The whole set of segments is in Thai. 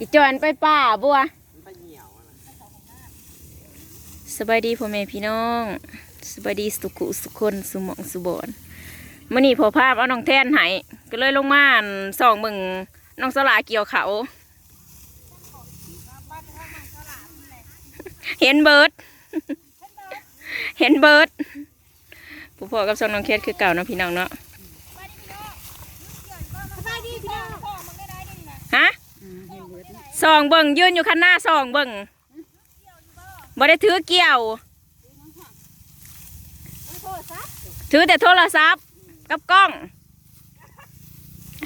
อีจอนไปป่าบัวมันไปเหี่ยวอะนะสบายดีพ่อแม่พี่น้องสบายดีสุขุสุคนสุหมองสุบอนมื่อนี้พอภาพเอาน้องแทนหายก็เลยลงมานส่องมึงน้องสลาเกี่ยวเขา เห็นเบิร์ดเห็นเบิร์ดผู้พ่อกับซองน้องเคสคือเก่านะพี่น้องเนาะ สบายดีพี่น้อง ฮะ ส่องเบิ่งยืนอยู่ข้างหน้าส่องเบิ่งบ่ได้ถือเกี่ยว ถือแต่โทรศัพท์กับกล้อง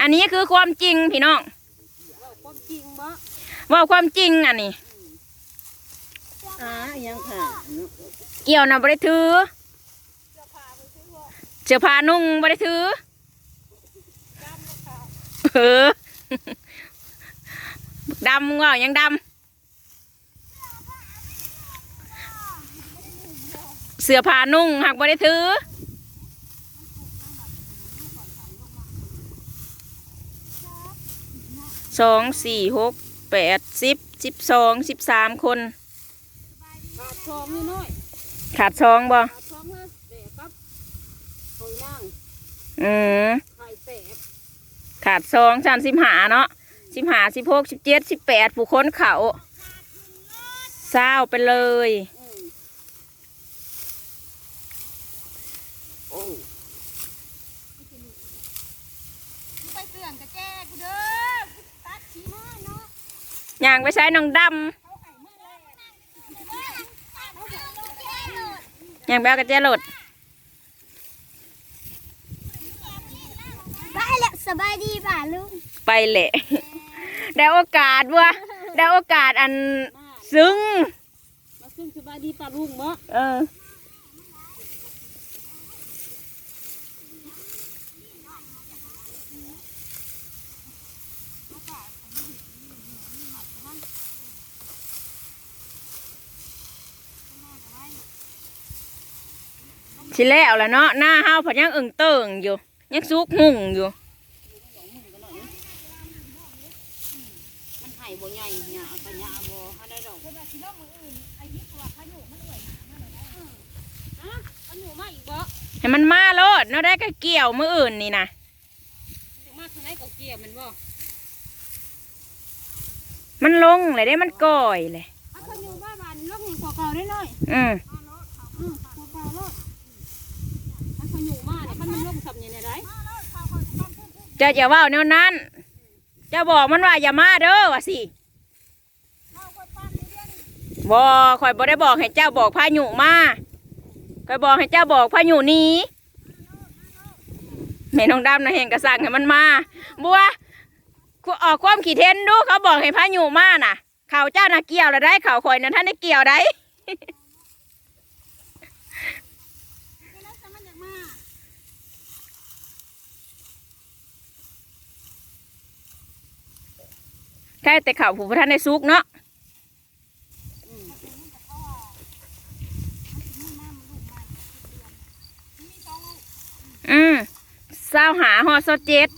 อันนี้คือความจริงพี่น้องความจริงบ่ว่าความจริงอันนี้อ่ายังค่ะเกี่ยวนะบ่ได้ถือเสื้อผ้านุ่งบ่ได้ถือเออ ดำว่ายังดำเสื้อผ้านุ่งหักบ่ได้ถือสองสี่หกแปดสิบสิบสองสิบสามคน ขาดทองนิดหน่อยขาดซองบ่ขาดทองเฮ้ยแดกครับหอยนางอืมไข่แตกขาดซองสามสิบหาเนาะ สิบหาสิบหกสิบเจ็ดสิบแปดผู้คนเขาเศร้าไปเลยอืมโอ้ไปเตือนกระแจกูเด้อตัดขี้ห้าเนาะย่างไปใช้น้องดำย่างไปเอากระเจรถไปแล้วสบายดีป่ะลุงไปแหละ ได้โอกาสว่ะได้โอกาสอันซึ้งมาซึ่งสบายดีป่ะลุงบ่เออชิแล้วแหละเนาะหน้าเฮาผัดยังอึ่งเติ่งอยู่ ยังซุกหุ่งอยู่ มันไห่บ่ใหญ่หยาปัญญาบ่หาได้ ดอกฮะมันอยู่มาอีกบ่ให้มันมาโลดเนาะได้ก็เกี่ยวมืออื่นนี่นะมาทางไหนก็เกี่ยวมันบ่มันลงเลยได้มันก่อยเลยอะเขาอยู่บ้านบ้านลงให้กว่าเก่าได้หน่อยอืมอืมกว่าเก่าโลดมันเขาอยู่มาเนี่ยมันมันลงสับเนี่ยได้เจะอย่าว่าแนวนั้น จะบอกมันว่าอย่ามาเด้อว่าสิ บอคอยบ่ได้บอกให้เจ้าบอกพายุมาคอยบอกให้เจ้าบอกพายุนี้แม่น้องดำนะเห็นกระสังให้มันมาบัวออกความขีดเห็นดูเขาบอกให้พายุมาน่ะ เขาเจ้าน่ะเกี่ยวแล้วได้เขาคอยนะท่านได้เกี่ยวได้แค่แต่เขาผู้ประท่านในซุกเนาะ อืมเศร้าหาหอสเจ็ด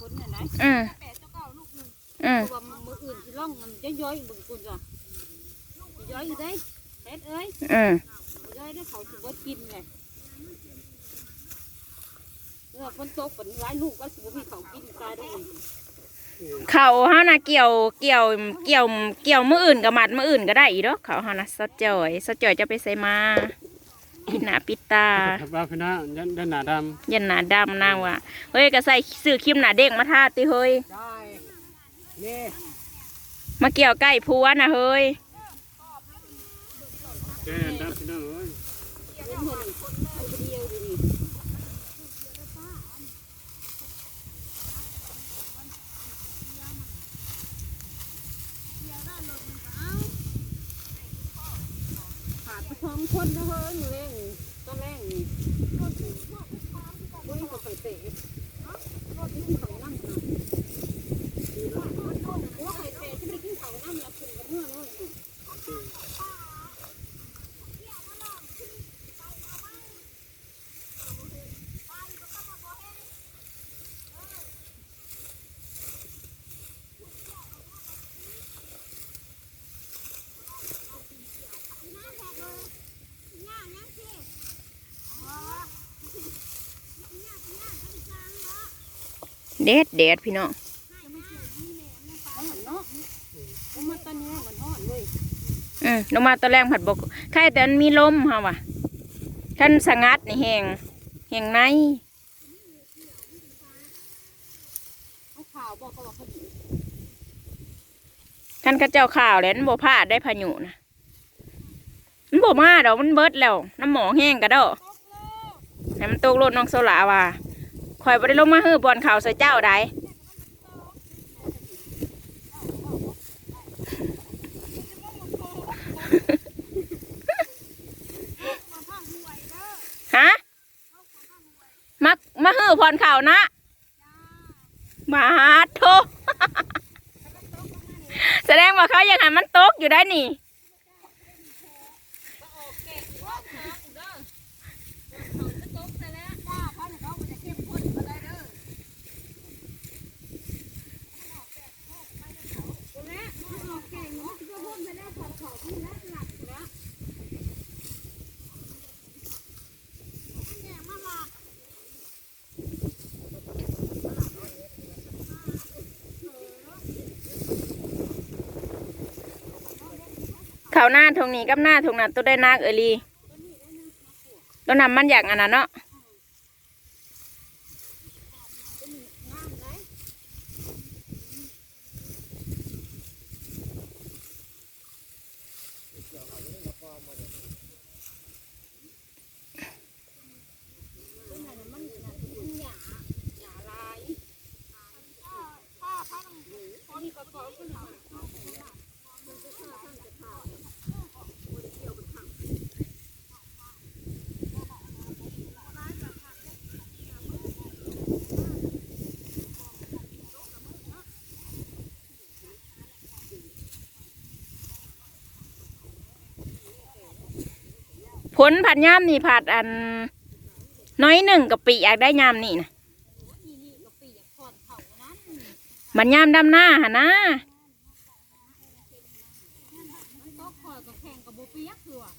คนเนี่ยไหนอืมแปดเจ้าเก่าลูกหนึ่งอืมตัวมืออื่นที่ร่องมันจะย้อยบึงกุนจ้ะย้อยอยู่ได้เฮ็ดเอ้ยอืมย้อยได้เขาถือว่ากินไงเออฝนตกฝนร้ายลูกก็สิบมีเขากินตายได้อีกเขาเฮานะเกี่ยวเกี่ยวเกี่ยวเกี่ยวมืออื่นกับมัดมืออื่นก็ได้อีกเด้อเขาเฮานะสดจ่อยสดจ่อยจะไปใส่มา ปิดหน้าปิดตาครับว่าพี่น้ายันยันหนาดยันหนาดำนางว่าเฮ้ยก็ใส่ซื้อครีมหนาเด้งมาทาติเฮ้ยำได้นี่มาเกี่ยวใกล้พัวนะเฮ้ยแกนดับพี่น้าเอ้ยเล่นหัวหนึ่งคนเอาไปเดียวดีนี่ขาดไปสองคนนะเฮ้ยมือแรงต้นแรง โอ้ยเาใส่เตะฮะรถนุ่งเขนั่งนะว่าใครเตะที่ไม่ได้กินเขานั่งแล้วคุณกับเมื่อเลย เด็ดเด็ดพี่น้องอืมลงมาตอนแรกผัดบกใครแต่มันมีลมค่ะว่ะท่านสงัดนี่แหงแหงในเอาข่าวบอกเขาว่าเขาอยู่ท่าเจ้าข่าวแล้วมันบ่พลาดได้พายุนะมันบ่มาดอกมันเบิดแล้ว น้ำหมองแห้งกระดอให้มันตกรถน้องโซลาว่า คอยบ่ได้ลงมาฮื้อบอลข่าวใส่เจ้าใดฮะมามาฮื้อบอลข่าวนะมาโทแสดงว่าเขายังหันมันตกอยู่ได้นี่ เขาหน้าทงนี้กับหน้าทงนั้นตัวได้นักเอหลีตัวนำมันอย่างอันนั้นเนาะ ผลผัดย่ามนี่ผัดอัน น้อยหนึ่งกับปีอยากได้ย่ามนี่นะมันย่ามดำหน้าหะนะ มันตกคอยกับแข่งกับโบเปียกคือว่ะ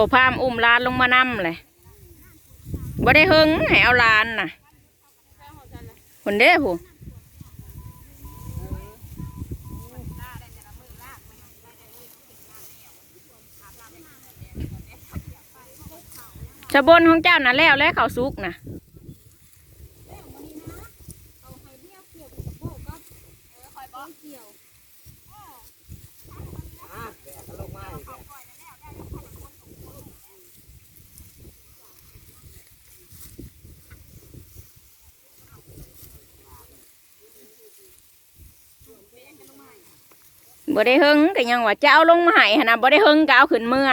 โผพามอุ้มลานลงมานำเลยบ่ได้หึงให้เอาลานน่ะคนเด้ผู้ชะบนของเจ้าน่ะแล้วแล้วเขาสุกน่ะ เอาไข่เบี้ยวเกี่ยวกับโบกับเออคอยบอกเกี่ยว บ่ได้หึงก็ยังว่าจะเอาลงมาให้หั่นนะบ่ได้หึงก็เอาขึ้นเมื่อ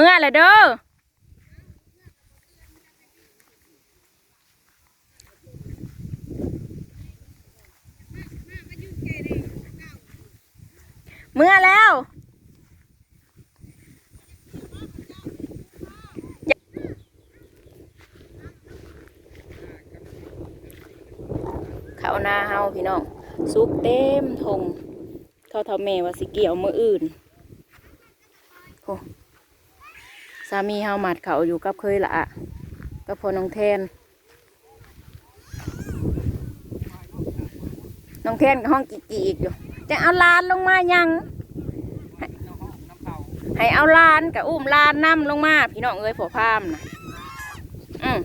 มื่อไรเด้อเมื่อแล้วข้าวนาเฮาพี่น้องซุกเต็มทงเท่าเท่าเมว่าสิเกี่ยวมืออื่นโอ้ สามีเฮาหมัดเขาอยู่กับเคยละกับพอน้องแทน น้องแทนกับห้องกีกีกอยู่จะเอาลานลงมายัง ให้เอาลานกับอุ้มลานน้ำลงมา พี่น้องเอ้ยผัวพามนะอืม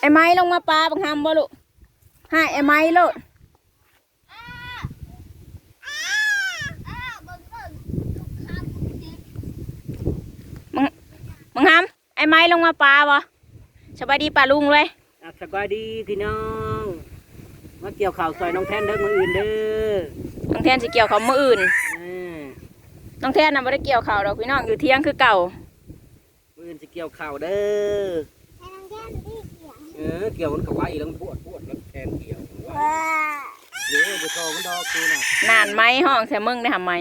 ไอ้ไม้ลงมาปลาบังคับบ่ลูกให้ไอ้ไม้ลูกบังบังคับไอ้ไม้ลงมาปลาบ่สบายดีป่าลุงเลยอะสบายดีพี่น้องมาเกี่ยวข่าวซอยน้องแทนเด้อมืออื่นเด้อน้องแทนสิเกี่ยวเขาวมืออื่นอ่าน้องแทนน่ะไม่ได้เกี่ยวเขาวดอกพี่น้องอยู่เที่ยงคือเก่ามืออื่นจะเกี่ยวข่าวเด้อเออเกี่ยวมันก็ไว้แล้วมันปวดปวดแล้วแทนเกี่ยวว่าเดี๋ยวจะโตมันดอกกูน่ะนานไหมห้องแซมึงได้ทำไหม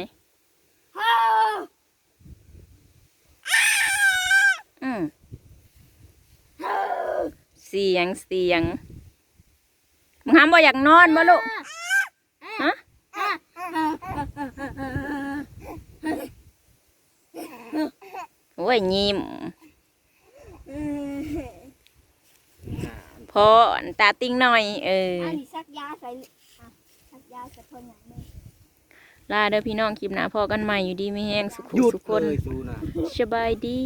อืม เสียงเสียงมึงห้ามบ่อยากนอนบ่ลูกฮะโอ้ยยิ้มพอตาติ้งหน่อย เอออันนี้ซักยาใส่อะซักยาใส่ทนอย่างนี้ลาเด้อพี่น้องคลิปหน้าพอกันใหม่อยู่ดีไม่แห้งสุขุหยุดสุขคเลนยสูน่ะสบายดี